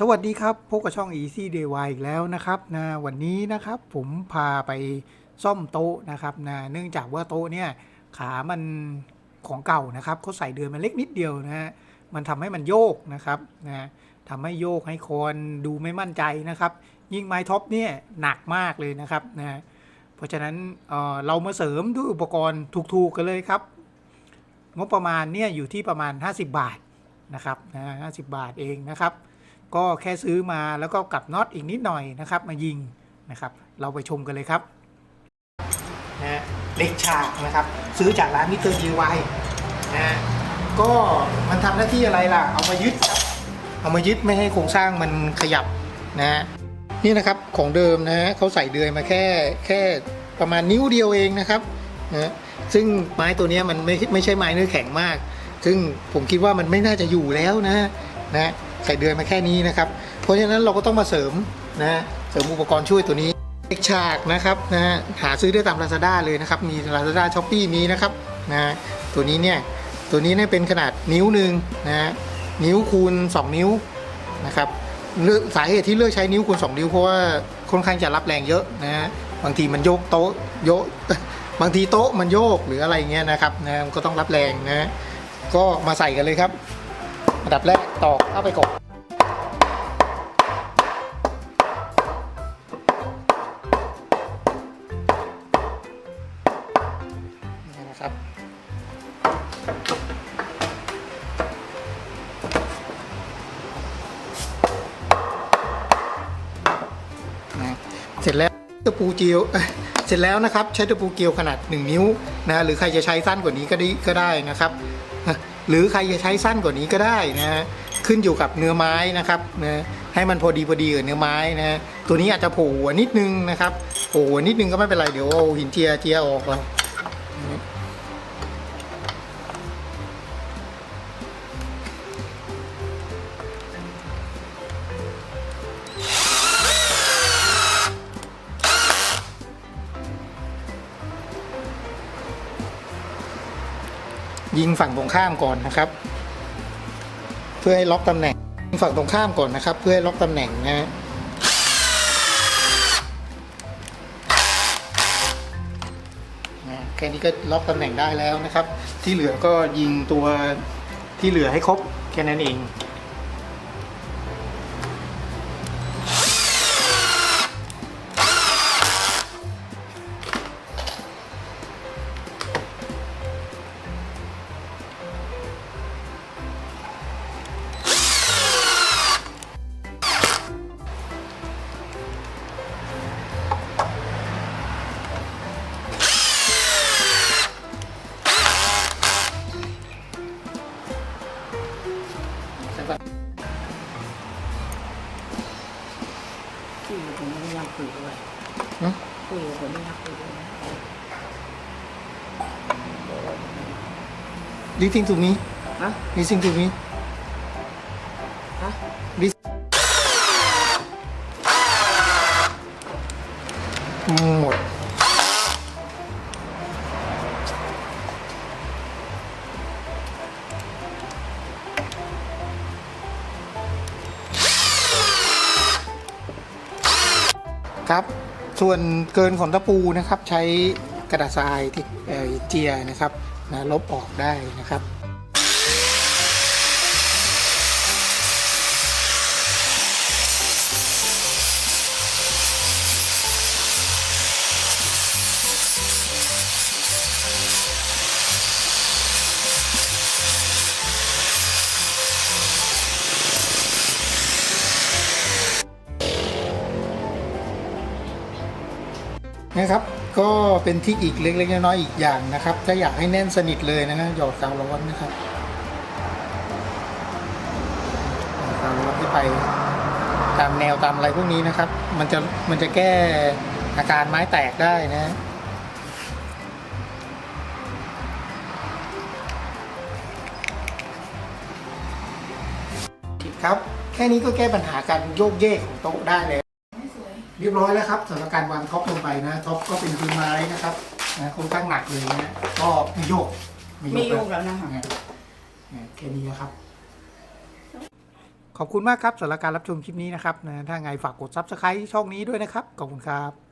สวัสดีครับพบกับช่อง Easy DIY อีกแล้วนะครับนะวันนี้นะครับผมพาไปซ่อมโต๊ะนะครับนะเนื่องจากว่าโต๊ะเนี่ยขามันของเก่านะครับเขาใส่เดือนมันเล็กนิดเดียวนะฮะมันทำให้มันโยกนะครับนะทำให้โยกให้คนดูไม่มั่นใจนะครับ ยิ่งไม้ท็อปเนี่ยหนักมากเลยนะครับนะเพราะฉะนั้นเออเรามาเสริมด้วยอุปกรณ์ถูกๆกันเลยครับ งบประมาณเนี่ยอยู่ที่ประมาณ 50 บาทนะครับนะ50บาทเองนะครับ ก็แค่ซื้อมาแล้วก็กลับน็อตอีกนิดหน่อยนะครับ มายิงนะครับ เราไปชมกันเลยครับนะเหล็กฉากนะครับ ซื้อจากร้านมิเตอร์ดีวนะก็มันทำหน้าที่อะไรล่ะ เอามายึดครับเอามายึดไม่ให้โครงสร้างมันขยับนะนี่นะครับของเดิมนะฮะเขาใส่เดือยมาแค่แค่ประมาณนิ้วเดียวเองนะครับนะซึ่งไม้ตัวนี้มันไม่ไม่ใช่ไม้เนื้อแข็งมาก ซึ่งผมคิดว่ามันไม่น่าจะอยู่แล้วนะนะ ใส่เดือยมาแค่นี้นะครับ เพราะฉะนั้นเราก็ต้องมาเสริมนะฮะเสริมอุปกรณ์ช่วยตัวนี้เล็กฉากนะครับนะฮะหาซื้อได้ตาม Lazada เลยนะครับ มี Lazada s h o p e e มีนะครับนะฮะตัวนี้เนี่ยตัวนี้เนี่ยเป็นขนาดนิ้วหนึ่งนะฮะนิ้วคูณ 2 นิ้วนะครับสาเหตุที่เลือกใช้นิ้วคูณ 2 นิ้วเพราะว่าค่อนข้างจะรับแรงเยอะนะฮะบางทีมันโยกโต๊ะโยกบางทีโต๊ะมันโยกหรืออะไรเงี้ยนะครับนะก็ต้องรับแรงนะฮะก็มาใส่กันเลยครับ อันดับแรกตอกเข้าไปก่อนนี่นะครับ เสร็จแล้วตะปูเจียวเสร็จแล้วนะครับ ใช้ตะปูเกลียวขนาด 1 นิ้วนะหรือใครจะใช้สั้นกว่านี้ก็ได้ก็ได้นะครับ หรือใครจะใช้สั้นกว่านี้ก็ได้นะฮะขึ้นอยู่กับเนื้อไม้นะครับนะให้มันพอดีพอดีกับเนื้อไม้นะฮะตัวนี้อาจจะโผล่หัวนิดนึงนะครับโผล่หัวนิดนึงก็ไม่เป็นไรเดี๋ยวเอาหินเจียเจียออกเร ยิงฝั่งตรงข้ามก่อนนะครับ เพื่อให้ล็อกตำแหน่งยิงฝั่งตรงข้ามก่อนนะครับ เพื่อให้ล็อกตำแหน่งนะฮะนะ แค่นี้ก็ล็อกตำแหน่งได้แล้วนะครับ ที่เหลือก็ยิงตัวที่เหลือให้ครบแค่นั้นเอง คุยกับผมไม่อยากคุยด้วยหือคุยกับผมไม่อยากคุยด้วย Listen to me ฮะ Listen to me ฮะหมด ครับ ส่วนเกินของตะปูนะครับ ใช้กระดาษทรายที่เจียนะครับนะลบออกได้นะครับ นะครับก็เป็นทิกอีกเล็กๆน้อยๆอีกอย่างนะครับ ถ้าอยากให้แน่นสนิทเลยนะฮะหยอดกาวร้อนนะครับกาวร้อนที่ไปตามแนวตามอะไรพวกนี้นะครับ มันจะมันจะแก้อาการไม้แตกได้นะครับแค่นี้ก็แก้ปัญหาการโยกเยกของโต๊ะได้เลย เรียบร้อยแล้วครับสำหรับการวางท็อปลงไปนะท็อปก็เป็นพื้นไม้นะครับนะค่อนข้างหนักเลยนะก็ไม่โยกไม่โยกแล้วนะคะเนี่ยเนี่ยแค่นี้นะครับ ขอบคุณมากครับสำหรับการรับชมคลิปนี้นะครับนะถ้าไงฝากกด Subscribe ช่องนี้ด้วยนะครับขอบคุณครับ